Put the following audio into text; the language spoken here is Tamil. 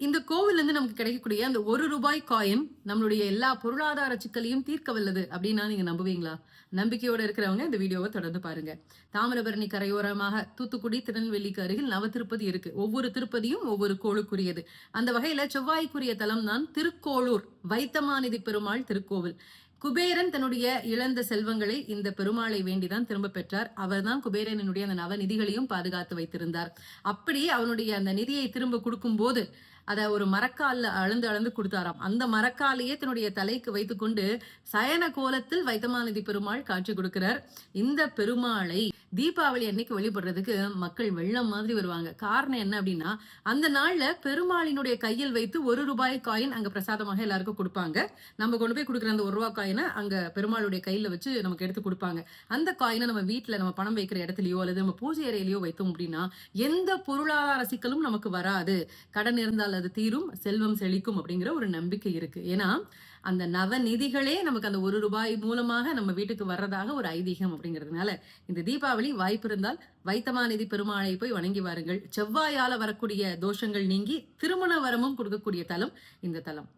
இந்த கோவிலிருந்து இருந்து நமக்கு கிடைக்கக்கூடிய அந்த ஒரு ரூபாய் காயின் நம்மளுடைய எல்லா பொருளாதார சிக்கலையும் தீர்க்க வல்லது அப்படின்னா நீங்க நம்புவீங்களா? நம்பிக்கையோட இருக்கிறவங்க இந்த வீடியோவை தொடர்ந்து பாருங்க. தாமிரபரணி கரையோரமாக தூத்துக்குடி திருநெல்வேலிக்கு அருகில் நவ திருப்பதி இருக்கு. ஒவ்வொரு திருப்பதியும் ஒவ்வொரு கோளுக்குரியது. அந்த வகையில செவ்வாய்க்குரிய தலம் தான் திருக்கோளூர் வைத்தமாநிதி பெருமாள் திருக்கோவில். குபேரன் தன்னுடைய இழந்த செல்வங்களை இந்த பெருமாளை வேண்டிதான் திரும்ப பெற்றார். அவர்தான் குபேரனுடைய அந்த நவநிதிகளையும் பாதுகாத்து வைத்திருந்தார். அப்படி அவனுடைய அந்த நிதியை திரும்ப கொடுக்கும் போது அதை ஒரு மரக்காலில் அளந்து அளந்து கொடுத்தாராம். அந்த மரக்காலையே தன்னுடைய தலைக்கு வைத்துக்கொண்டு சயன கோலத்தில் வைத்தமாநிதி பெருமாள் காட்சி கொடுக்கிறார். இந்த பெருமாளை தீபாவளி அன்னைக்கு வழிபடுறதுக்கு மக்கள் வெள்ளம் மாதிரி வருவாங்க. காரணம் என்ன அப்படின்னா அந்த நாள்ல பெருமாளினுடைய கையில் வைத்து ஒரு ரூபாய் காயின் அங்க பிரசாதமாக எல்லாருக்கும் கொடுப்பாங்க. நம்ம கொண்டு போய் கொடுக்குற அந்த ஒரு ரூபாய் காயினை அங்க பெருமாளுடைய கையில வச்சு நமக்கு எடுத்து கொடுப்பாங்க. அந்த காயினை நம்ம வீட்டுல நம்ம பணம் வைக்கிற இடத்துலயோ அல்லது நம்ம பூஜை அறையிலயோ வைத்தோம் அப்படின்னா எந்த பொருளாதார சிக்கலும் நமக்கு வராது. கடன் இருந்தால் அது தீரும் செல்வம் செழிக்கும் அப்படிங்கிற ஒரு நம்பிக்கை இருக்கு. ஏன்னா அந்த நவ நிதிகளே நமக்கு அந்த ஒரு ரூபாய் மூலமாக நம்ம வீட்டுக்கு வர்றதாக ஒரு ஐதீகம் அப்படிங்கிறதுனால இந்த தீபாவளி தீபாவளி வாய்ப்பு இருந்தால் வைத்தமாநிதி பெருமாளை போய் வணங்கி வாருங்கள். செவ்வாயால வரக்கூடிய தோஷங்கள் நீங்கி திருமண வரமும் கொடுக்கக்கூடிய தலம் இந்த தலம்.